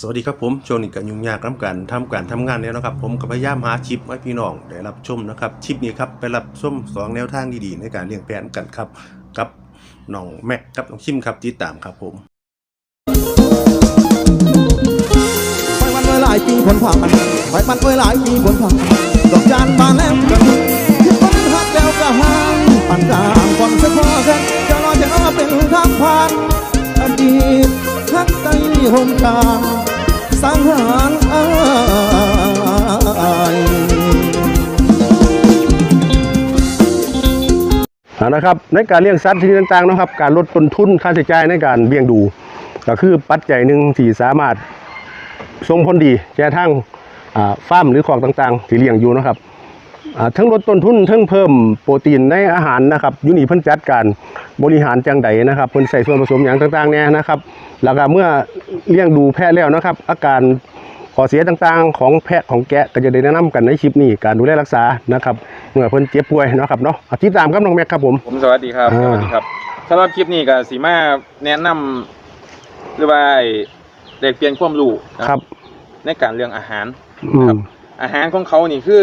สวัสดีครับผมช่วงนี้ก็ยุ่งยากน้ำกันทำการทำงานแล้วนะครับ ผมก็พยายามหาชิปให้พี่น้องได้รับชมนะครับ ชิปนี้ครับไปรับชมสองแนวทางดีๆ ในการเลี้ยงแพะกันครับ กับน้องแม็กกับน้องชิมครับติดตามครับผมไปมันไว้หลายปีผลผ่านไปมันไว้หลายปีผลผ่านดอกจานบานแล้วกันคิดมันหักแล้วก็ห่างปั่นกลางก่อนสักพอกันจะรอจะรอเป็นทางผ่านอดีตักใจหนกาสังหารอายนะครับในการเลี้ยงสัตว์ชนิดต่างๆนะครับ การลดต้นทุนค่าใช้จ่ายในการเลี้ยงดู ก็คือปัจจัยหนึ่งที่สามารถส่งผลดีแก่ทั้งอ่าฟาร์มหรือของต่างๆ ที่เลี้ยงอยู่นะครับ ทั้งลดต้นทุนทั้งเพิ่มโปรตีนในอาหารนะครับอยูนี่เพิ่นจัดการบริหารจังใดนะครับเพิ่นใส่ส่วนผสมอย่างต่างๆเนี่ยนะครับ แล้วก็เมื่อเลี้ยงดูแพะแล้วนะครับ อาการข้อเสียต่างๆ ของแพะของแกะก็จะได้แนะนำกันในคลิปนี้การดูแลรักษานะครับเมื่อเพิ่นเจ็บป่วยเนาะครับเนาะอะติดตามครับน้องแม็กครับผมผมสวัสดีครับอ่าสวัสดีครับสำหรับคลิปนี้ก็สีมาแนะนำหรือว่าเด็กเปลี่ยนความรู้นะครับ ในการเรื่องอาหารอืมอาหารของเขานี่คือ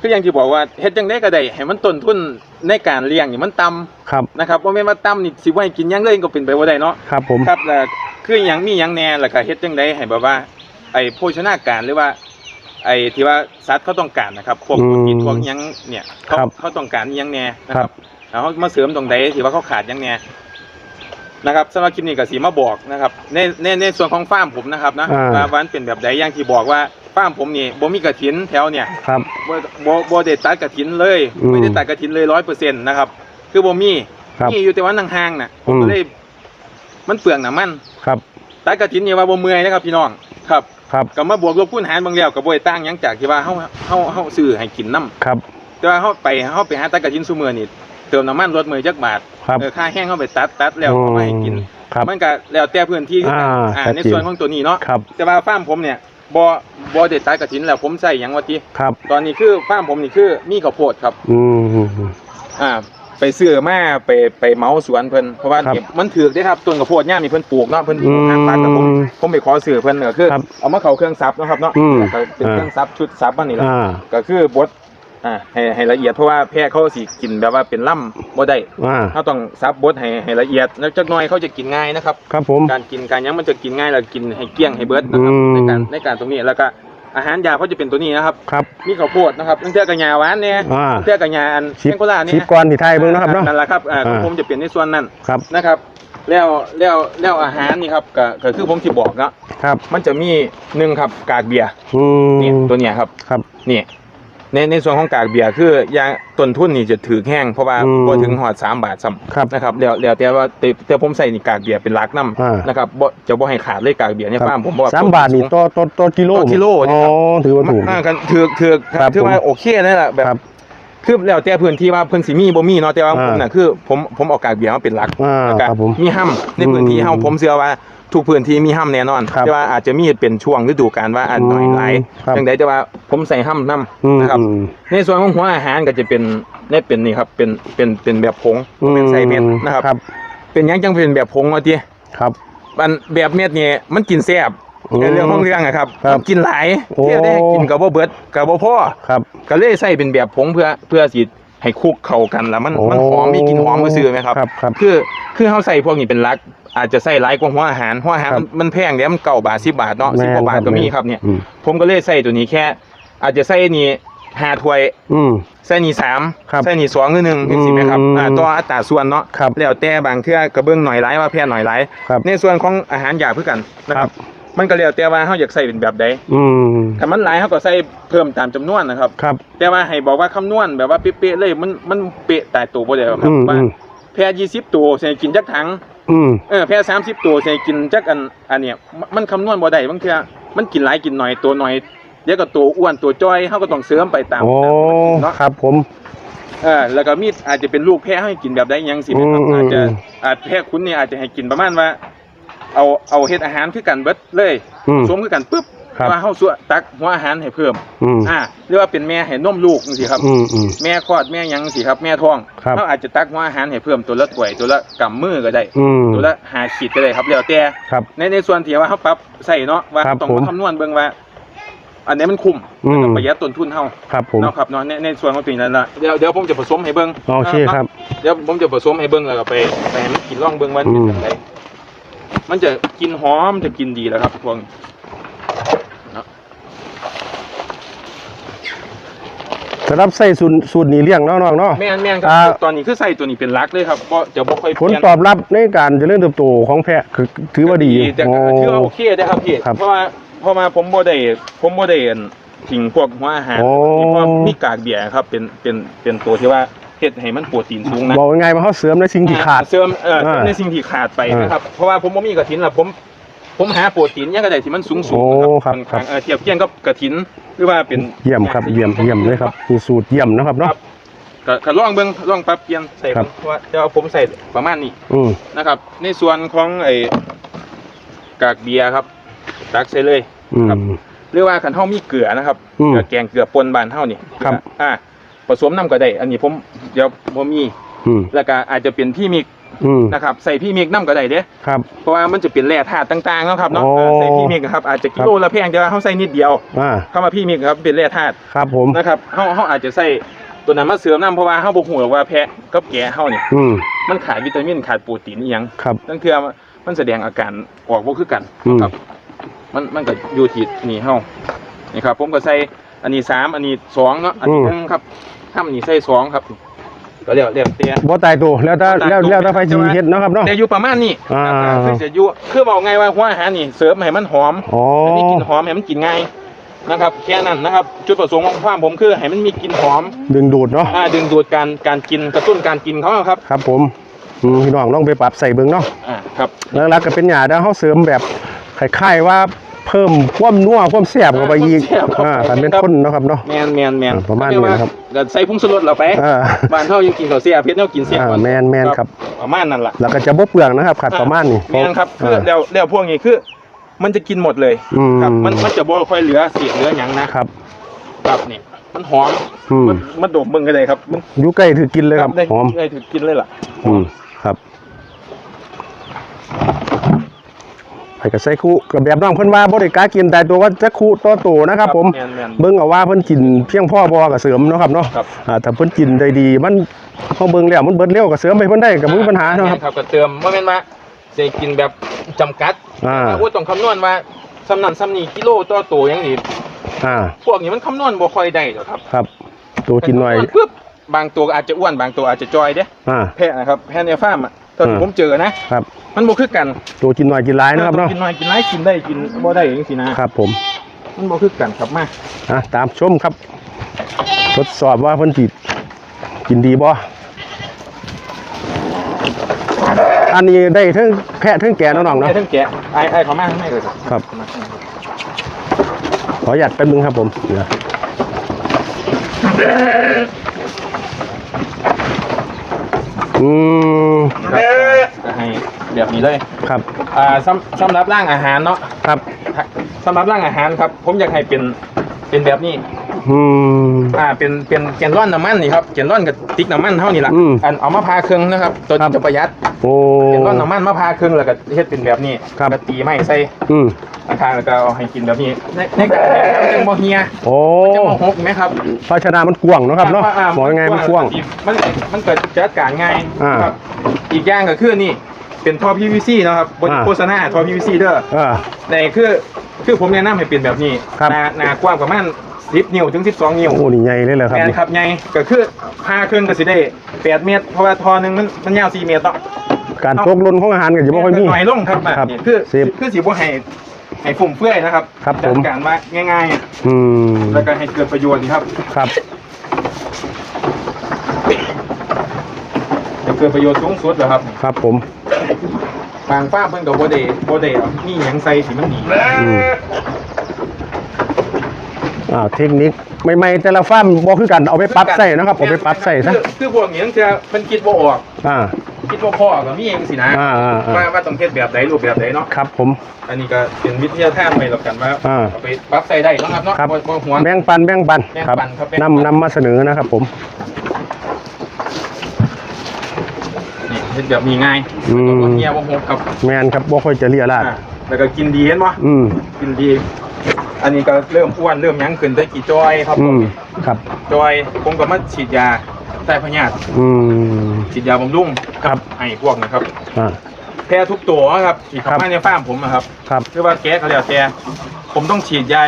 คืออย่างที่บอกว่าเฮ็ดจังไดก็ได้ให้มันต้นทุนในการเลี้ยงนี่มันต่ำครับนะครับบ่แม่นว่าต่ำนี่สิว่าให้กินหยังเลยก็เป็นไปบ่ได้เนาะครับผม ครับแล้วคือหยังมีหยังแหน่แล้วก็เฮ็ดจังไดให้แบบว่า ไอ้โภชนาการหรือว่า ไอ้ที่ว่าสัตว์เขาต้องการนะครับพวกโปรตีนพวกหยังเนี่ยเขาครับเขาต้องการหยังแหน่นะคครัรับบ แล้วเขามาเสริมตรงใดที่ว่าเขาขาดหยังแหน่นะครับสำหรับคลิปนี้ก็สีมาบอกนะครับในในในส่วนของฟาร์มผมนะครับนะอ่า ว่าวันเป็นแบบใดอย่างที่บอกว่า ฟาร์มผมนี่บ่มีกระถินแถวเนี่ยครับ บ่บ่บ่ได้ตัดกระถินเลย อืม ไม่ได้ตัดกระถินเลยร้อยเปอร์เซ็นต์นะครับ คือบ่มีครับ มีอยู่แต่ว่าห่างๆน่ะผมอืก็มเลยมันเปลืองน้ำมันครับตัดกระถินนี่ว่าบ่เมื่อยนะครับพี่น้องครับครับก็มาบวกลบคูณหารบางแล้วก็บ่ได้ต่างหยังจากที่ว่าเฮาเฮาเฮาซื้อให้กินน้ำครับแต่ว่าเขาไปเขาไปหาตัดกระถินซุมือนี่เติมน้ำมันรถมือจักบาทครับเออค่าแห้งเขาไปตัดตัดแล้วเอามาให้กิน ครับ มันก็แล้วแต่พื้นที่คือกันอ่าอ่าชัดเจนในส่วนของตัวนี้เนาะ ครับ แต่ว่าฟาร์มผมเนี่ย บ่บ่ได้ตัดกระถินแล้วผมใส่หยังวะทีครับตอนนี้คือฟาร์มผมนี่คือมีข้าวโพดครับ อืมอ่า ไปซื้อมาไปไปเมาสวนเพิ่นเพราะว่าครับมันถือกได้ครับต้นข้าวโพดย่ามนี่เพิ่นปลูกเนาะเพิ่นปลูกทางปากกับผมอืมผมไปขอซื้อเพิ่นก็คือครับเอามาเข้าเครื่องซับเนาะครับเนาะอืม ก็เป็นเครื่องซับชุดซับมันนี่แหละ อ่า ก็คือบด อ่าให้ให้ละเอียดเพราะว่าแพะเขาสิกินแบบว่าเป็นล่ำบ่ได้อ่าเขาต้องซับบดให้ให้ละเอียดแล้วจักหน่อยเขาจะกินง่ายนะครับ ครับผม การกินการหยังมันจะกินง่ายแล้วกินให้เกลี้ยงให้เบิดนะครับอืม ในการในการตรงนี้แล้วก็อาหารยาเขาจะเป็นตัวนี้นะครับครับ มีข้าวโพดนะครับตั้งแต่กระยาหวานเนี่ยอ่า ตั้งแต่กระยาอันชิปเทงโกลาเนี่ชิปก่อนที่ไทยเบิ่งเนาะครับเนาะ นั่นแหละครับอ่าของอ่าผมจะเป็นในส่วนนั้นครับ นะครับ แล้วแล้วแล้วอาหารนี่ครับก็ก็คือผมที่บอกเนาะครับ มันจะมีหนึ่งครับกากเบียร์อืมเนี่ยตัวเนี้ยครับครับ นี่ ในในส่วนของกากเบียร์คือยางต้นทุนนี่จะถือแห้งเพราะว่าอืมบ่ถึงหอดสามบาทซ้ำครับนะครับแล้วแล้วแต่ว่าแต่แต่ผมใส่นี่กากเบียร์เป็นหลักน้อ่าำนะครับบ่จะบ่ให้ขาดเลยกากเบียร์ในครับฟาร์มผมบอกว่าสามบาทนี่ต่อต่อต่อกิโลต่อกิโลอ๋นะอครับ ถือว่าถูกมากันถือถือครับถือว่าผมโอเคนั่นแหละแบบครับคือแล้วแต่พื้นที่ว่าเพิ่นสิมีบ่มีเนาะแต่ว่าอ่าผมน่ะคือผมผมเอากากเบียร์มาเป็นหลักอ่าแล้วก็ครับผมมีห้ํในพื้นที่เฮาอืมผมเชื่อว่า ทุกพื้นที่มีห้ํแน่นอนครับแต่ว่าอาจจะมีเป็นช่วงฤดูกาลว่าอันหน่อยหลายครับ จังไดแต่ว่าผมใส่ห้ํนํอืมนะครับ อืม ในส่วนของหัวอาหารก็จะเป็นเนี่ยเป็นนี่ครับเป็นเป็นเป็นแบบผงเป็นไส้เม็ดนะครับ ครับ เป็นหยังจังเป็นแบบผงว่าติครับ มันแบบเม็ดนี่มันกินแซ่บอืมในเรื่องของเรื่องอะครับครับมันกินหลายโอ้ เที่ยวได้กินกับบ่เบิดกับบ่พอครับ ก็เลยใส่เป็นแบบผงเพื่อเพื่อสิให้คลุกเข้ากันแล้วมันโอ้มันหอมมีกลิ่นหอมก็ซื้อไหมครับครับครับ คือคือเฮาใส่พวกนี้เป็นหลัก อาจจะใส่หลายกว่าหัวอาหารหัวอาหารครับมันมันแพงเดี๋ยวมันเก้าบาท10บาทเนาะแม่10นกว่าบาทครับก็มีแม่นครับเนี่ย อืม ผมก็เลยใส่ตัวนี้แค่ อาจจะใส่นี่ห้าถ้วย อืมใส่นี่สามครับใส่นี่สองหรือหนึ่งจังซี่ไหมครับอืมอ่าตัวอัตราส่วนเนาะครับแล้วแต่บางเทื่อกระเบื้องหน่อยหลายว่าแพ้หน่อยหลายครับในส่วนของอาหารหยาบคือกันนะคครัรับ บ มันก็แล้วแต่ว่าเฮาอยากใส่เป็นแบบใดอืมถ้ามันหลายเฮาก็ใส่เพิ่มตามจำนวนนะครับ ครับ แต่ว่าให้บอกว่าคำนวณแบบว่าเป๊ะๆเลยมันมันเป๊ะตายตัวบ่ได้หรอกครัอืบมว่าอืมแพ้20ตัวใส่กินจักถัง อืมเออแพ้30ตัวใส่กินจักอันอันเนี้ยมันมันคำนวณบ่ได้บางเทื่อมันกินหลายกินน้อยตัวน้อยเดี๋ยวก็ตัวอ้วนตัวจ้อยเฮาก็ต้องเสริมไปตามโอ้ตามปกติเนาะ ครับผม เออแล้วก็มีอาจจะเป็นลูกแพ้ให้กินแบบใดยังสินะครับอืมอาจจะอืม อาจแพ้คุณเนี่ยอาจจะให้กินประมาณว่า เอาเอาเฮ็ดอาหารคือกันเบิดเลยอืม สวมคือกันปุ๊บ ครับว่าเฮาสวตักหัวอาหารให้เพิ่มอืม อ่าหรือว่าเป็นแม่ให้นมลูกจังซี่ครับ อืมอืม แม่คลอดแม่หยังสิครับแม่ท้องครับ เขาอาจจะตักหัวอาหารให้เพิ่มตัวละถ้วยตัวละกำมือก็ได้ อืมตัวละหาขีดก็ได้ครับแล้วแต่ครับ ในในส่วนที่ว่าเขาปรับใส่เนาะว่าครับต้องผมมาคำนวณเบิ่งว่า อันนี้มันคุ้มอืมประหยัดต้นทุนเฮาครับผมเนาะครับเนาะในในส่วนของตัวนี้นั่นละเดี๋ยวเดี๋ยวผมจะผสมให้เบิ่งโอเคครับ เดี๋ยวผมจะผสมให้เบิ่งแล้วก็ไปไปให้มันกินร่องเบิ่งว่าอืเป็นมจังไดมันจะกินหอมจะกินดีแล้วครับพวกนี้ สำหรับใส่สูตรสูตรนี้เลี้ยงเนาะน้องเนาะ แม่นแม่นคอ่ารับตอนนี้คือใส่ตัวนี้เป็นหลักเลยครับบ่จะบ่ค่อยเปผลลี่ยนตอบรับในการเจริญเติบโตของแพะคือถือว่าดีแต่โอ้ก็ถือว่าโอเคได้ครับพี่ครับ เพราะว่าเพราะว่าผมบ่ได้ผมบ่ได้อั่นทิ้งพวกหัวอาหารโอ้ เพราะมีกากเบียร์ครับเป็นเป็นเป็นตัวที่ว่าเฮ็ดให้มันโปรตีนสูงนะ บอกยังไงมาเขาเสริมในสิ่งที่ขาด เสริมเอออ่าในสิ่งที่ขาดไปอ่านนะครับเพราะว่าผมบ่มีกระถินล่ะผม ผมหาโปรตีนยังก็ได้ที่มันสูงสูงโอ้ครับค่อนข้างเออเทียบเคียงกับกระถินหรือว่าเป็นเยี่ยมครับเยี่ยมเยี่ยมเลยครับมีสูตรเยี่ยมนะครับเนาะ ก็ก็ลองเบิ่งลองปรับเปลี่ยนใส่ครับ เพราะว่าเดี๋ยวผมใส่ประมาณนี้อืมนะครับ ในส่วนของไอ้กากเบียร์ครับตักใส่เลย อืมครับหรือว่าขันเฮามีเกลือนะครับอืมเกลือแกงเกลือปนบานเฮานี่ครับ อ่าผสมน้ำก็ได้ อันนี้ผมเดี๋ยวผมมี อืม แล้วก็อาจจะเป็นพี่มิก อืม นะครับใส่พี่มิกน้ำก็ได้เด้ครับ เพราะว่ามันจะเป็นแร่ธาตุต่างๆเนาะครับเนาะโอ้ เออใส่พี่มิกครับอาจจะกิโลละแพงแต่ว่าเฮาใส่นิดเดียว อ่า เข้ามาพี่มิกครับเป็นแร่ธาตุครับผม นะครับเฮาเฮาอาจจะใส่ตัวนั้นมาเสริมน้ำเพราะว่าเฮาบ่ฮู้หรอกว่าแพะกับแกะเฮานี่อืม มันขาดวิตามินขาดโปรตีนอีหยัง ครับ ตั้งเทื่อมันแสดงอาการออกบ่คือกันอืม ครับ มันมันก็อยู่ที่นี่เฮานี่ครับ ผมก็ใส่อันนี้สามอันนี้สองเนาะอันนี้หนึ่งครับถ้าอันนี้ใส่สองครับ ก็เรียกเรียกเตี้ยบ่ตายตัวแล้วถ้าบ่ตายตัวแล้วแล้วถ้าไฟจีเฮ็ดเนาะครับเนาะแต่อยู่ประมาณนี้อ่าคือจะอยู่คือบอกไงว่าหัวอาหารนี่เสริมให้มันหอมอ๋อให้มีกลิ่นหอมให้มันกินง่ายนะครับแค่นั้นนะครับจุดประสงค์ของความผมคือให้มันมีกลิ่นหอม ดึงดูดเนาะอ่าดึงดูดการการกินกระตุ้นการกินเขาครับ ครับผมอืมพี่น้องลองไปปรับใส่เบิ่งเนาะอ่าครับแล้วรักก็เป็นหยาแล้วเขาเสริมแบบคล้ายๆว่า เพิ่มความนัวความแซ่บเข้าไปอีกความแซ่บอ่าแต่เป็นคนเนาะครับเนาะ แมนแมนแมนอ่าประมาณนี้นะครับก็ใส่ผงชูรสเราไปอ่าบ้านเท่ายังกินข้าวเสียเพชรเท่ากินเสียอ่าแมนแมนครับ ประมาณนั้นล่ะ แล้วก็จะบ่เปลืองนะครับขัดประมาณนี้แมนครับคือแล้วแล้วพวกนี้คือ มันจะกินหมดเลยอืมครับมันมันจะบ่ค่อยเหลือเสียเหลือหยังนะครับ ครับนี่มันหอมอืมมันมันโดมมึงก็ได้ครับมันอยู่ใกล้ถือกินเลยครับได้หอมได้ถือกินเลยล่ะอืมครับ ไปกับใส่คู่กับแบบน้องเพิ่นว่าบ่ได้กล้ากินแต่ตัวว่าจะคู่ต่อโตนะครับ ผมแมนแมนเบิ่งเอาว่าเพิ่นกินเพียงพอบ่กับเสริมเนาะครับเนาะครับ อ่าถ้าเพิ่นกินได้ดีมันเฮาเบิ่งแล้วมันเบิดเร็วก็เสริมไปเพิ่นได้ก็บ่มีปัญหาเนาะครับ ครับก็เติมว่าแม่นว่าจะกินแบบจำกัดอ่า โอ้ต้องคำนวณว่าสำนันสำนีกิโลต่อตัวอย่างนี้อ่า พวกนี้มันคำนวณบ่ค่อยได้หรอกครับครับ ตัวกินหน่อย คำวณปุ๊บบางตัวก็อาจจะอ้วนบางตัวอาจจะจอยเด้อ่า แพะนะครับแพะในฟาร์มอะ ตอนที่อ่า ผมเจอนะครับมันบ่คือกันตัวกินหน่อยกินหลายนะครับเนาะกินน้อยกินหลายกินได้กินบ่ได้อย่างนี้นะครับผมมันบ่คือกันครับมาอะตามชมครับ ทดสอบว่าเพิ่นสิกินดีบ่อันนี้ได้ทั้งแพะทั้งแกะเนาะน้องเนาะ ไอ้ทั้งแกะไอ้ไอ้เขามาข้างในเลยครับครับมาข้างในขอหยัดแป๊บนึงครับผมเดี๋ยว อืมครับก็ให้แบบนี้เลยครับ อ่าสำสำหรับร่างอาหารเนาะครับ สำหรับร่างอาหารครับ ผมอยากให้เป็นเป็นแบบนี้ อืม อ่าเป็นเป็นแกนร้อนน้ำมันนี่ครับแกนร้อนกับติ๊กน้ำมันเท่านี้ละอืมอันเอามาพาเครื่องนะครับตัวครันี้บจะประหยัดโอ้ แกนร้อนน้ำมันมาพาเครื่องแล้วก็เฮ็ดเป็นแบบนี้ครับ แล้วตีไม้ใส่อืมอาคารแล้วก็เอาให้กินแบบนี้ในในการมันจะบ่เฮียโอ้มันจะบ่หกไหมครับภาชนะมันกว้างเนาะครับเนาะอ่หมอยังไงมันกว้าง มันมันเกิดจัดการง่ายอ่าครับอีกอย่างก็คือนี่เป็นท่อ PVC เนาะครับบนอ่า โฆษณาท่อ PVC เด้ออ่าในคือคือผมแนะนำให้เป็นแบบนี้ครับ หนาหนากว้างประมาณ 10นิ้วถึง12นิ้วโอ้นี่ใหญ่เลยเหรอครับแมนนี่ครับใหญ่ก็คือพาเครื่องก็สิได้8เมตรเพราะว่าทอหนึงมันมันยาว4เมตรเนาะการตกหล่นของอาหารก็จะไม่ค่อยมี หน่อยลงครับแบบครับนี้คือสิบคือสิบ่ให้ให้ฟุ่มเฟือยนะครับครับผม จัดการว่าง่ายๆอะอืมแล้วก็ให้เกิดประโยชน์นี่ครับครับ ให้เกิดประโยชน์สูงสุดเหรอครับครับผม บางฟ้าร์มเพิ่นก็บ่ได้บ่ได้เอามีหยังใส่ที่มันดีอืม อ่าเทคนิคใหม่ๆแต่ละฟาร์มบ่คือกันเอาไปปรับใส่นะครับเอาไปปรับใส่ซะคือคือพวกนี้มันจะเพิ่นคิดบ่ออก อ่า คิดว่าพ่อก็มีเองสินะอ่าอ่าว่าอ่าว่าต้องเฮ็ดแบบไหนรูปแบบไหนเนาะครับผม อันนี้ก็เป็นวิทยาทานไปแล้วกันว่าอ่าเอาไปปรับใส่ได้เนาะครับเนาะครับ บ่บ่ห่วงแบ่งปันแบ่งปันแบ่งครับปันครับแบ่งปัน นำนำมาเสนอนะครับผม นี่เฮ็ดแบบมีง่ายอืม บ่เฮียบ่โหดครับแมนครับบ่ค่อยจะเลียราดอ่าแล้วก็กินดีเห็นบ่อืมกินดี อันนี้ก็เริ่มอ้วนเริ่มหยังขึ้นได้กี่จอยครับอืมครับ จอยผมก็มาฉีดยาใต้พยาธิอืม ฉีดยาบำรุงครับให้พวกนะครับ อ่า แพ้ทุกตัวครับที่เข้าครับมาในฟาร์มผมนะครับครับ คือว่าแก้เขาแล้วแต่ผมต้องฉีดยา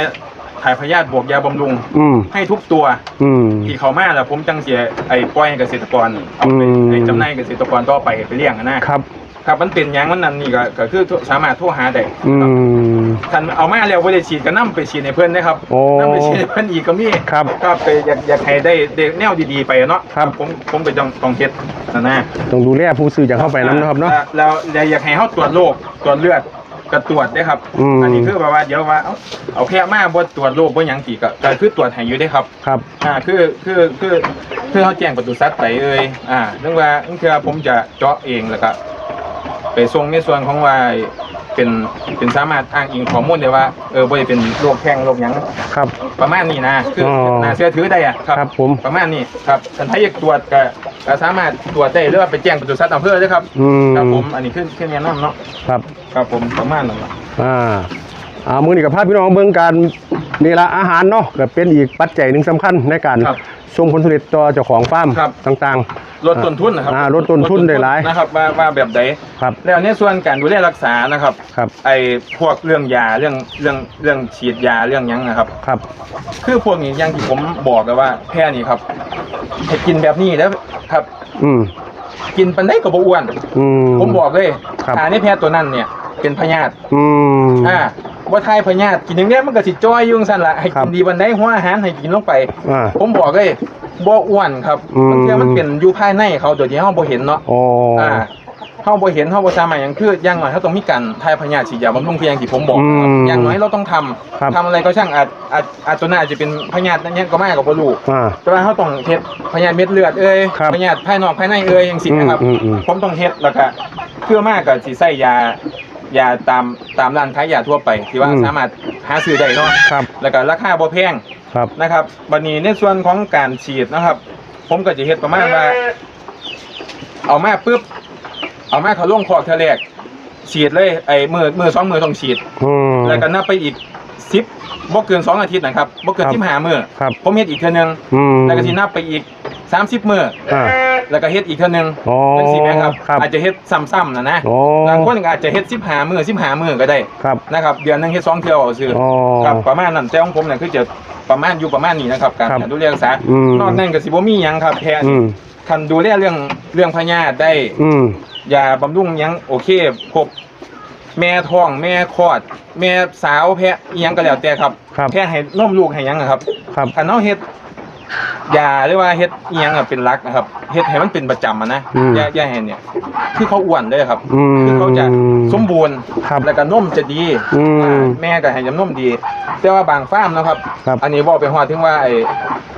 ถ่ายพยาธิบวกยาบำรุง อืม ให้ทุกตัวอืม ที่เขามาแล้วผมจังเสียไอ้ปล่อยให้เกษตรกรเอาไปอืม ให้จำหน่ายเกษตรกรต่อไปไปเลี้ยงอะนะครับ ครับมันเป็นอย่างมันนั่นนี่ก็ก็คือสามารถโทรหาได้อืครับม ท่านเอามาแล้วบ่ได้ฉีดก็นํไปฉีดให้เพิ่นนะครับโอ้นํไปฉีดให้เพิ่นอีกก็มีครับก็ไปอยากอยากให้ได้ได้แนวดีๆไปอะเนาะครับ ผมผมไปต้องต้องเฮ็ดนะนะต้องดูแลผู้ซื้อจากเข้าไปน้ำนะครับเนาะแล้วแล้วแล้วอยากให้เฮาตรวจโรคตรวจเลือดก็ตรวจได้ครับอืม นนี้คือแบบว่าเดี๋ยวว่าเอาเอาแค่มาบ่ตรวจโรคบ่หยังสิก็ก็คือตรวจให้อยู่ได้ครับ ครับ อ่าคือคือคือคือเขาแจ้งประตูสัตว์ไปเอ่ยอ่าเรื่องว่าเรื่องคือผมจะเจาะเองแล้วก็ไปส่งในส่วนของว่า เป็นเป็นสามารถอ้างอิงข้อมูลได้ว่าเออบ่ได้เป็นโรคแข้งโรคหยังครับ ประมาณนี้นะคือออน่าเชื่อถือได้อะครับครับผม ประมาณนี้ครับท่านถ้าอยากตรวจก็ก็สามารถตรวจได้หรือว่าไปแจ้งประตูสัตว์อำเภอได้ครับอืมครับผมอันนี้คือคือแนะนำเนาะครับ ครับผมประมาณนั้นล่ะ อ่าอ่ามือนี้กับภาพพี่น้องเบิ่งการนี่ละอาหารเนาะก็เป็นอีกปัจจัยหนึ่งสำคัญในการครับส่งผลผลิตต่อเจ้าของฟาร์มครับ ต่าง ลดต้นทุนนะครับอ่าลดต้นทุนได้หลายนะครับว่าว่าแบบใดๆครับแล้วในส่วนการดูแลรักษานะครับครับ ไอ้พวกเรื่องยาเรื่องเรื่องเรื่องฉีดยาเรื่องหยังนะครับ ครับ คือพวกนี้อย่างที่ผมบอกกันว่าแพ้นี่ครับให้กินแบบนี้แล้วครับอืมกินปันได้ก็บ่อ้วน อืม ผมบอกเลยครับถ้าในแพ้ตัวนั้นเนี่ยเป็นพยาธิอืม อ่าว่าทายพยาธิกินอย่างเนี้ยมันก็สิจ้อยอยุ่จั่งสั่นละให้ครักิบนดีบันไดหัวอาหารให้กินลงไป อ่า ผมบอกเลย บ่อ้วนครับอืม บางทีมันเป็นอยู่ภายในเขาโดยที่เฮาบ่เห็นเนาะอ๋อออ่าเฮาบ่เห็นเฮาบ่สามารถหยังคืออย่างน้อยเฮาต้องมีการทายพยาธิฉีดยาบำรุงคืออย่างที่ผมบอกนะครับอย่างน้อยเราต้องทำครับ ทำอะไรก็ช่างอาจอาจอาจตัวหน้าอาจจะเป็นพยาธินั่นเนี่ยก็มาก็บ่รู้ อ่า แต่ว่าเฮาต้องเฮ็ดพยาธิเม็ดเลือดเอ้ยครับพยาธิภายนอกภายในเอ้ยจังซี่นะครับอืมอืมอืม ผมต้องเฮ็ดแล้วก็เพื่อมากก็สิใส่ยายาตามตามร้านขายยาทั่วไปที่ว่าอืมสามารถหาซื้อได้เนาะครับ แล้วก็ราคาบ่แพง ครับ นะครับบัดนี้ในส่วนของการฉีดนะครับ ผมก็จะเฮ็ดประมาณว่า เอามาปุ๊บ เอามาเขาลงคอกเทอแรกฉีดเลยไอ้มือมือสองมือต้องฉีด อืม แล้วก็นับไปอีกสิบบ่เกินสองอาทิตย์นะครับบ่เกินครับสิบห้ามือครับ ผมเฮ็ดอีกเทื่อนึงอืมแล้วก็สินับไปอีกสามสิบมืออ่า แล้วก็เฮ็ดอีกเทื่อนึงอ๋อจังซี่ไหมครับครับอาจจะเฮ็ดซ้ำๆนะนะอ๋อบางคนก็อาจจะเฮ็ดสิบห้ามือสิบห้ามือก็ได้ครับนะครับเดือนหนึงเฮ็ดสองเทื่อเอาซื่ออ๋อ ครับประมาณนั้นแต่ของผมเนี่ยคือจะประมาณอยู่ประมาณนี้นะครับการครับดูแลรักษาอืม นอกนั้นก็สิบ่มีหยังครับแค่อืมคันดูแลเรื่องเรื่องพยาธิได้ อืม ยาบำรุงหยังโอเคพวกแม่ท้องแม่คลอด แม่สาวแพะอิหยังก็แล้วแต่ครับครับ แพะให้นมลูกให้หยังอะครับครับ คันเฮาเฮ็ด ยาหรือว่าเฮ็ดอิหยังอะเป็นหลักนะครับเฮ็ดให้มันเป็นประจำอะนะอืมอย่าอย่าให้เนี่ย คือเขาอ้วนเลยครับ อืมคือเขาจะสมบูรณ์ครับแล้วก็นมจะดีอืมอ่าแม่ก็ให้ยำนมดี แต่ว่าบางฟาร์มนะครับ ครับอันนี้บอกไปฮอดถึงว่าไอ้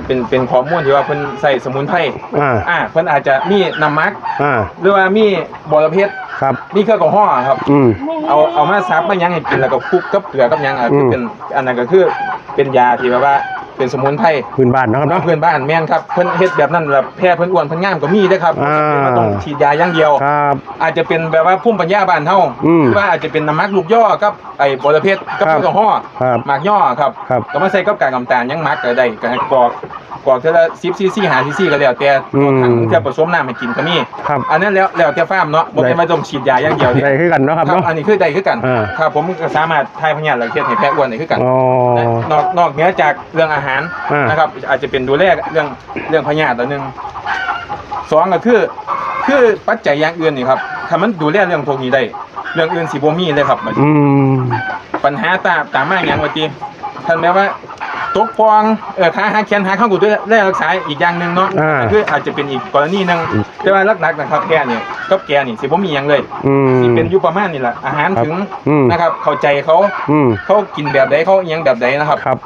เป็นเป็นข้อมูลที่ว่าเพิ่นใส่สมุนไพรอ่า อ่าเพิ่นอาจจะมีน้ำมัก อ่า หรือว่ามีบอระเพ็ดครับ มีเครื่องกระห้อครับ อืม เอาเอามาซับมายังให้กินแล้วก็คลุกกับเกลือกับหยังอะอืมคือเป็นอันนั้นก็คือเป็นยาที่แบบว่า เป็นสมุนไพรพื้นบ้านเนาะครับเนาะ เพื่อนบ้านแม่นครับเพิ่นเฮ็ดแบบนั้นแบบแพร่เพิ่นอ้วนเพิ่นงามก็มีเด้อครับอ่าเป็นว่าต้องฉีดยาอย่างเดียว ครับ อาจจะเป็นแบบว่าพุ่มปัญญาบ้านเฮาอืมหรือว่าอาจจะเป็นน้ำมักลูกย่อกับไอ้บอระเพ็ดกับครับ แอลกอฮอล์ครับ หมากย่อครับครับ ก็มาใส่กับกากน้ำตาลยังมักก็ได้ก็ให้กรอกกรอกเท่าละ10ซีซี5ซีซีก็แล้วแต่อืม ถังเพื่อผสมน้ำให้กินก็มี ครับ อันนั้นแล้วแล้วแต่ฟาร์มเนาะบ่ได้ ได้มาต้องฉีดยาอย่างเดียวเด้ได้คือกันเนาะครับครับเนาะ อันนี้คือได้คือกันอ่า ครับผมก็สามารถทายพยานหลักเทียบให้แพะอ้วนได้คือกัน อ๋อและนอกนอกเหนือจากเรื่องอาหารอ่าน นะครับ อาจจะเป็นดูแลเรื่องเรื่องพยาธิตัวหนึงสองก็คือคือปัจจัยอย่างอื่นนี่ครับถ้ามันดูแลเรื่องพวกนี้ได้ เรื่องอื่นสิบ่มีเลยครับ อืมปัญหาตามตามมาอย่างว่าติท่านแม้ว่า ตกฟองเออขาหาแขนหาข้างกูด้วยแลรักษาอีกอย่างหนึ่งเนาะอ่าคืออาจจะเป็นอีกกรณีหนึงอืมแต่ว่าหลักๆนะครับแค่นี่กับแกนี่สิบ่มีหยังเลยอืมสิเป็นอยู่ประมาณนี่แหละอาหารครับถึงอืม นะครับ เข้าใจเขาอืมเขากินแบบใดเขาอิหยังแบบใดนะครับ ครับ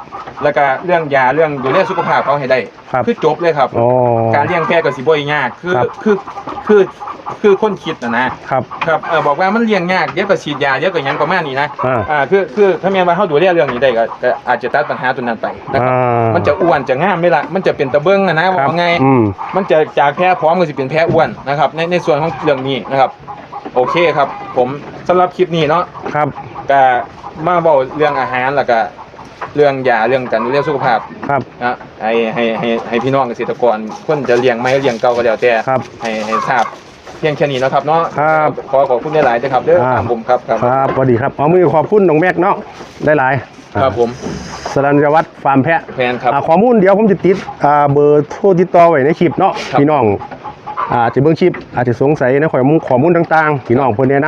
แล้วก็เรื่องยาเรื่องดูแลสุขภาพเขาให้ได้ครับคือจบเลยครับ อ๋อ การเลี้ยงแพะก็สิบ่ยากคือครับ คือคือคือคนคิดนะนะครับ ครับเออบอกว่ามันเลี้ยงยากเดี๋ยวก็ฉีดยาเดี๋ยวก็หยังประมาณนี้นะอ่าอ่าคือคือถ้าแม่นว่าเฮาดูแลเรื่องนี้ได้ก็ก็อาจจะตัดปัญหาตัวนั้นไปนะครับอ่ามันจะอ้วนจะงามไหม่ละมันจะเป็นตะเบิ้งนะนะครับว่าไงอืม มันจะจากแพ้พร้อมก็สิเป็นแพ้อ้วนนะครับ ในในส่วนของเรื่องนี้นะครับ โอเคครับ ผมสำหรับคลิปนี้เนาะ ครับ ก็มาบอกเรื่องอาหารแล้วก็เรื่องยาเรื่องการดูแลสุขภาพครับ นะให้ให้ให้ให้พี่น้องเกษตรกรคนจะเลี้ยงไม่เลี้ยงเก่าก็แล้วแต่ครับให้ให้ทราบเพียงแค่นี้เนาะครับเนาะครับ ขอขอบคุณหลายๆนะครับเด้อครับ ตามผมครับครับครับสวัสดีครับเอามือขอบคุณน้องแม็กเนาะได้หลายครับผม สรัญวัฒน์ฟาร์มแพะแฟนครับ อ่าข้อมูลเดี๋ยวผมจะติดอ่าเบอร์โทรติดต่อไว้ในคลิปเนาะครับ พี่น้องอ่าจะเบิ่งคลิปอาจจะสงสัยในข้อมูลข้อมูลต่างๆพี่น้องเพิ่นแนะน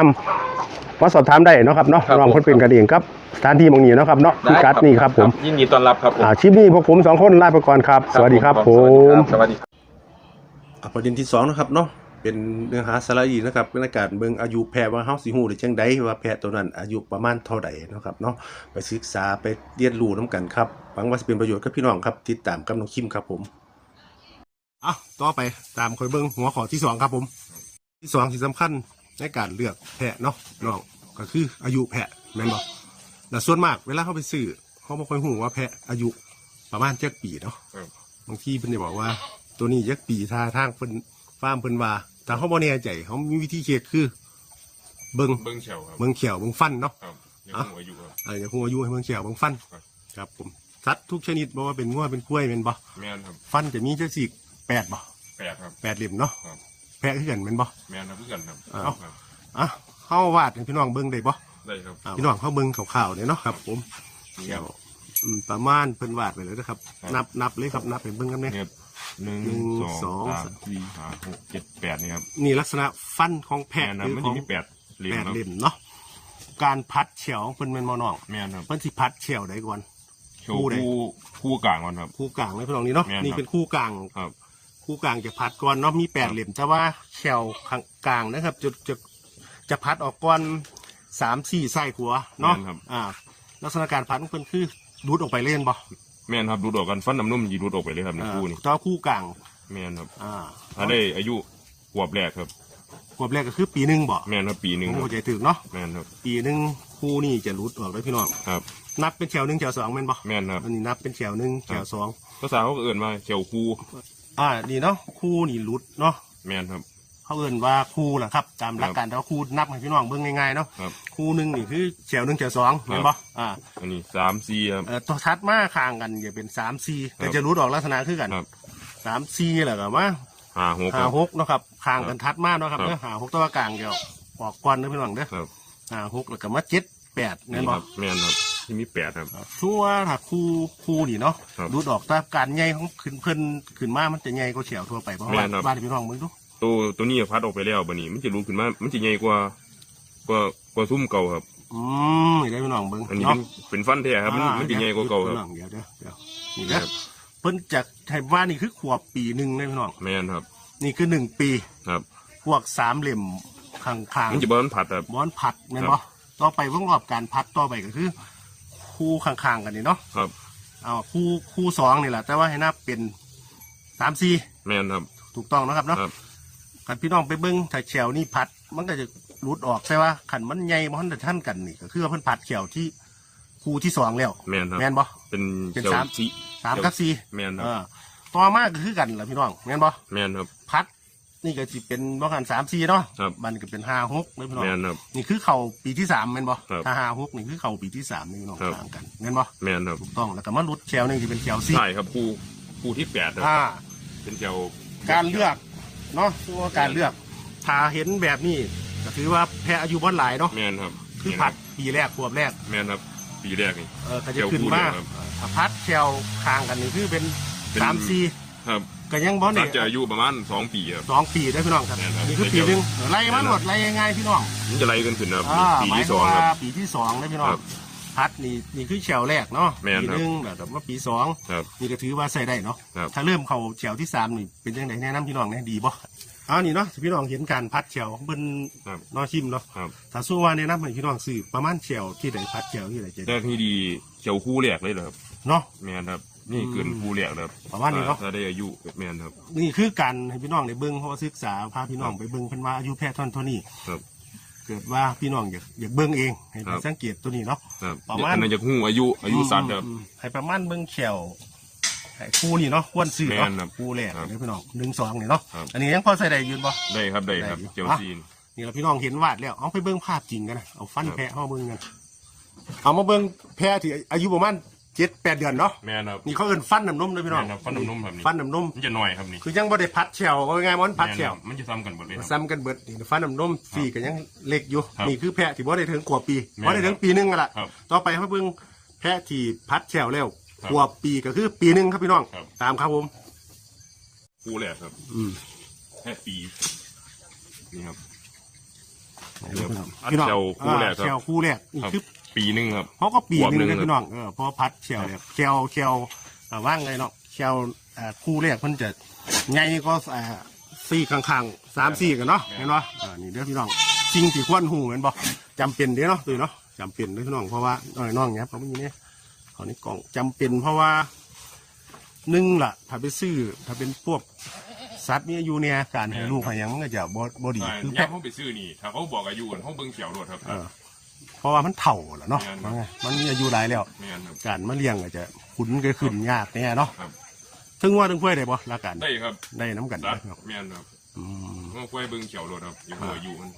ำมาสอบถามได้เนาะครับเนาะครับน้องเพิ่นเป็นกันเองครับสถานที่บางนี้เนาะครับเนาะพิกัดนี่ครับผมยินดีต้อนรับครับผมอ่าคลิปนี้พวกผมสองคนลาไปก่อนครับ สวัสดีครับผสวัสดีคมรับสวัสดีครับ อะประเด็นที่สองนะครับเนาะ เป็นเนื้อหาสาระดีนะครับในการเบิ่งอายุแพะว่าเฮาสิฮู้ได้จังไดว่าแพะตัวนั้นอายุประมาณเท่าใดเนาะครับเนาะไปศึกษาไปเรียนรู้นํกันครับหวังว่าสิเป็นประโยชน์กับพี่น้องครับ ติดตามกับน้องคิมครับผมอะต่อไปตามคอยเบิ่งหัวข้อที่สองครับผม ที่สองที่สำคัญในการเลือกแพะเนาะน้องก็คืออายุแพะแม่นบ่แต่ส่วนมากเวลาเขาไปซื้อเขาบ่ค่อยฮู้ว่าแพะอายุประมาณจักปีเนาะครับบางทีเพิ่นจะบอกว่า ตัวนี้ยักปีท่าทางเพิ่นฟาร์มเพิ่นว่า แต่เขาบ่แน่ใจเขามีวิธีเช็คคือเบิ่งเบิ้งเฉียวครับเบิ่งเขียวเบิ่งฟันเนาะครับยังอะคงอายุครับเอออย่าคงอายุให้เบิ่งเขียวเบิ่งฟันครับครับผมสัตว์ทุกชนิดบ่ว่าเป็นงัวเป็นกล้วยแม่นบ่แม่นครับฟันจะมีจักสี่แปดบ่แปดครับแปดเหลี่ยมเนาะครับแพะคือกันแม่นบ่แม่นครับเพื่อนครับอ้าวครับอะเฮาวาดให้พี่น้องเบิ่งได้บ่ได้ครับอะพี่น้องเขาเบิ่งข่าวๆเนี่ยเนาะครับ ผมนี่เขีคยรัวบอืมประมาณเพิ่นวาดไปเลยนะครับครับนับนับเลยครับนับให้เบิ่งกันแม่เนี่ย หนึ่งหนึ่งสองสองสามสี่ห้าหกเจ็ดแปดนี่ครับนี่ลักษณะฟันของแม่แพะนหครับรือมันขจะองมีแปดเหลี่ยแปมดครับเหลี่ยมเนาะการพัดเฉียวเพิ่นแม่นบ่น้องแม่นครับเพิ่นสิพัดเฉียวได้ก่อน โชว์คู่ใด คู่คู่กลางก่อนครับ คู่กลางเลยพี่น้องนี่เนาะแม่นครับ นี่เป็นคู่กลาง ครับ คู่กลางจะพัดก่อนเนาะมีแปดเหลี่ยมแต่ว่าเฉียวข้างกลางนะครับจะจะจะพัดออกก่อนสามสี่ไส้ขัวเนาะแม่นครับ อ่า ลักษณะการพัดของเพิ่นคือดูดออกไปเล่นบ่ แม่นครับดูดออกกันฟันน้ำนุ่มยีดูดออกไปเลยครับในอ่าคู่นี่แต่ว่าคู่กลางแม่นครับอ่าถ้าได้อายุขวบแรกครับ ขวบแรกก็คือปีหนึ่งบ่แม่นครับปีหนึ่งผมครับเข้าใจถึกเนาะแม่นครับปีหนึ่งคู่นี่จะรุดออกเลยพี่น้องครับ นับเป็นแถวหนึ่งแถวสองแม่นบ่แม่นครับอันนี้นับเป็นแถวหนึ่งแถวสองภาษาเขาก็เอื่นว่าเฉียวคู่อ่านี่เนาะคู่นี่รุดเนาะแม่นครับ เขาเอิ้นว่าคู่แหละครับ ตามหลักการแต่ว่าคู่นับให้พี่น้องเบิ่งง่ายๆเนาะครับ คู่หนึ่งนี่คือแถวหนึ่งแถวสองเห็นปะอ่าอันนี้สามสี่ครับ เอ่อตัวทัดมาข้างกันจะเป็นสามสี่แต่ครับ จะรู้ออกลักษณะคือกันครับสามสี่แหละก็ว่าห้าหกคหารับ หกเนาะครับข้างกันทัดมาเนาะครับครับ เนาะหาหกตัวกลางเดียวออกก่อนเด้อพี่น้องเด้อครับหาหกแล้วก็มาเจ็ดแปดนี่เห็นคปะรับแม่นครับที่มีแปดครับ ชัวร์ถ้าคู่คู่นี่เนาะครับรูดออกแต่การใหญ่ของขึ้นเพิ่นขึ้นมามันจะใหญ่กว่าเฉียวทั่วไปเพราะแม่ว่านครับ บ้านพี่น้องมึงดู ตัวตัวนี้พัดออกไปแล้วบันนี้ มันจะรู้ขึ้นมา มันจะใหญ่กว่ากว่ากว่าซุ้มเก่าครับ อืมนี่ได้พี่น้องเบิ่งอันนี้เนาะเป็นเป็นฟันแท้ครับ มันมันจะใหญ่กว่าเก่าครับเดี๋ยวเดี๋ยวเดี๋ยวนี่นี่นะครับเพิ่นจะให้ว่านี่คือขวบปีหนึ่งนะพี่น้องแม่นครับ นี่คือหนึ่งปีครับพวกสามเหลี่ยมข้างข้างมันจะบอลผัดครับ ม้อนผัดแม่นครับ่บต่อไปวงรอบการพัดต่อไปก็คือ คู่ข้างๆกันนี่เนาะครับ เอาคู่คู่สองนี่แหละแต่ว่าให้นับเป็นสามสี่แม่นครับ ถูกต้องนะครับเนาะครับ กันพี่น้องไปเบิ้งถ้าเฉียวนี่พัด มันก็จะรุดออกใช่ว่าขันมันใหญ่มันจะท่านกันนี่ก็คือว่าเพิ่นพัดเฉียวที่คู่ที่สองแล้วแม่นครับแม่นบ่ เป็นเป็นเจ้าสาม สีสามกับสี่แม่นคเอรับอต่อมาก็คือกันล่ะพี่น้องแม่นบ่แม่นครับ พัด นี่ก็สิเป็นบ่กันสามสี่เนาะครับ มันก็เป็นห้าหกเลยพี่น้องแม่นครับ นี่คือเข่าปีที่สามแม่นบ่ครับถ้าห้าหกนี่คือเข่าปีที่สามนี่พี่น้องครับ ต่างกันแม่นบ่แม่นครับถูกต้องแล้วก็มาลุดแชวนี่ที่เป็นแชวสี่ใช่ครับคู่คู่ที่แปดครับอ่า เป็นเจ้าการเลือก เนาะคือว่าการเลือกถ้าเห็นแบบนี้ก็ถือว่าแพ้อายุบ่หลายเนาะแม่นครับคือพัดปีแรกขวบแรกแม่นครับปีแรกนี่เออก็จะขึ้นมาแชวคู่เดียวครับถ้าพัดแชวคางกันนี่คือเป็นเป็นสามสี่ครับก็ยังบ่น่าเนี่ยจะอายุประมาณสองปีครับสองปีได้อพี่น้องครับแม่นครับนี่คือปีหนึ่งไล่มาหมดไล่ยังไงพี่น้องมันจะไล่กันขึ้นครับอ่าปีหมายที่ถึสงองว่าครับปีที่สองได้อพี่น้องครับ พัดนี่นี่คือแฉวแรกเนาะแม่นปีครับหนึ่งแบบว่าปีสองครับนี่ก็ถือว่าใส่ได้เนาะครับ ถ้าเริ่มเข้าแฉวที่สามนี่เป็นยังไงแนะนำพี่น้องเนี่ยดีบ่เอานี่เนาะพี่น้องเห็นการพัดแฉวเบิ้นครับนอชิมเนาะครับ ถ้าสู้ว่าแนะนำให้พี่น้องซื้อประมาณแฉวที่ไหนพัดแฉวที่ไหนจะแรกที่ดีเจ้าคู่แรกเลยเหรอครับเนาะ แม่นครับ นี่เกินผู้แรกแล้วประมาณนี้เนาะ ถ้าได้อายุแม่นครับ นี่คือการให้พี่น้องได้เบิ่งเพราะว่าศึกษาพาพี่น้องไปเบิ่งเพิ่นว่าอายุแพทย์เท่านเท่านี้ ครับ เกิดว่าพี่น้องอยากอยากเบิ่งเองให้ไปครับ สังเกตตัวนี้เนาะ ครับประมาณ อันนั้นจะหู้อายุอายุสัตว์ครับ อืมให้ประมาณเบิ่งแขวให้คู่นี่เนาะควรซื้อแม่นครัเนาะบคู่แรกครับเลยพี่น้องหนึ่งสองนี่เนาะครับ อันนี้ยังพอใส่ได้อยืนบ่ ได้ครับได้ครับได้อยู่ เจียวซีน นี่เราพี่น้องเห็นวาดแล้วเอาไปเบิ่งภาพจริงกันนะเอาฟันครับ แพะเข้ามาเบิ่งกันเอามาเบิ่งแพะที่อายุประมาณ เจ็ดแปดเดือนเนาะแม่นครับนี่เขาเอิ้นฟันน้ำนมเลยพี่น้องแม่นครับฟันน้ำนมครับนี่ ฟันน้ำนม มันจะหน่อยครับนี่คือยังบ่ได้พัดแฉวเอาง่ายๆมันพัดแฉวแม่นครับมันจะซ้ำกันหมดเลยครับ ซ้ำกันเบิดนี่ฟ้าน้ำนมฟรีก็ยังเล็กอยู่ ครับนี่คือแพะที่บ่ได้ถึงขวบปีแม่นบ่ได้ถึงปีหนึงกันละครับต่อไปเขาเบิ่งแพะที่พัดแฉวแล้วครับขวบปีก็คือปีหนึงครับพี่น้อง ครับ ตามครับผมผู้แรกครับอืม แค่ปีนี่ครับพี่น้องอันแฉวคู่แรกครับอ่าแฉวคู่แรกนี่ครับ คือ ปีหนึงครับ เขาก็ปีหนึงขวบหนึ่งเลยครับพี่น้องเออเพราะว่าพัดแฉวเนี่ยแฉวแฉวอ่าว่างไงเนาะแฉวอ่าคู่แรกเพิ่นจะใหญ่ก็อ่าสี่ข้างๆสามสี่กันเนาะเห็นปะอ่านี่เด้อพี่น้องสิ่งที่ควรหูเห็นบ่จำเป็นเด้อเนาะตุ้ยเนาะจำเป็นเด้อพี่น้องเพราะว่าน้อยน้องเนี้ยเพราะมันอยู่เนี่ยเขาในกล่องจำเป็นเพราะว่าหนึ่งล่ะ ถ้าไปซื้อถ้าเป็นพวกสัตว์มีอายุเนี่ยการให้ลูกให้หยังมันก็จะบ่บ่ดี ใช่คือแยแพะกเขาไปซื้อนี่ ถ้าเขาบอกอายุกันเขาเบิ่งเขียวรถครับ เออ เพราะว่ามันเถ่าแล้วเนาะแม่นครับ มันมีอายุหลายแล้ว แม่นครับ การมาเลี้ยงก็จะขุนก็ขึ้นยากแน่เนาะครับ ถึงว่าถึงคุยได้บ่ละกันได้ครับได้น้ำกันรักนะครับแม่นครับอืมเขาควายเบิ่งเขียวรถครับอย่าหัวอายุมัน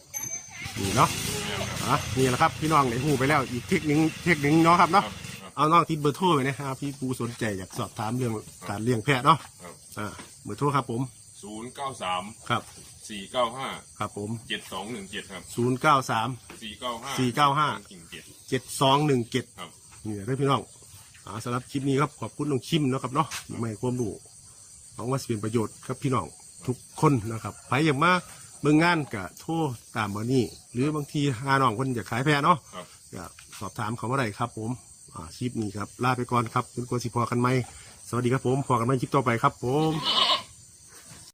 นี่เนาะแม่นครับ อะนี่แหละครับพี่น้องได้หูไปแล้วอีกเทคนิคเทคนิคเนาะครับครัเนาะบครับ เอาน้องทิดเบอร์โทรไว้นะครับพี่ปูสนใจอยากสอบถามเรื่องการเลี้ยงแพะเนาะครับอ่าเบอร์โทรครับผมศูนย์เก้าสามครับ สี่เก้าห้าครับผม เจ็ดสองหนึ่งเจ็ดครับศูนย์เก้าสามสี่เก้าห้าสี่เก้าห้าหนึ่งเจ็ดเจ็ดสองหนึ่งเจ็ดครับ นี่ได้อพี่น้องอ่าสำหรับคลิปนี้ครับขอบคุณน้องชิมเนาะครับเนาะไม่ให้ความรู้หวังว่าจะเป็นประโยชน์ครับพี่น้องทุกคนนะครับใครอยากมาเบิ่งงานกับโทรตามเบอร์นี้ หรือบางทีหาน้องคนอยากขายแพะเนาะ ครับ ก็สอบถามเขาเมื่อไรครับผมอ่าคลิปนี้ครับ ลาไปก่อนครับคุณกวนสิพอกันไหม สวัสดีครับผม พอกันไหมคลิปต่อไปครับผม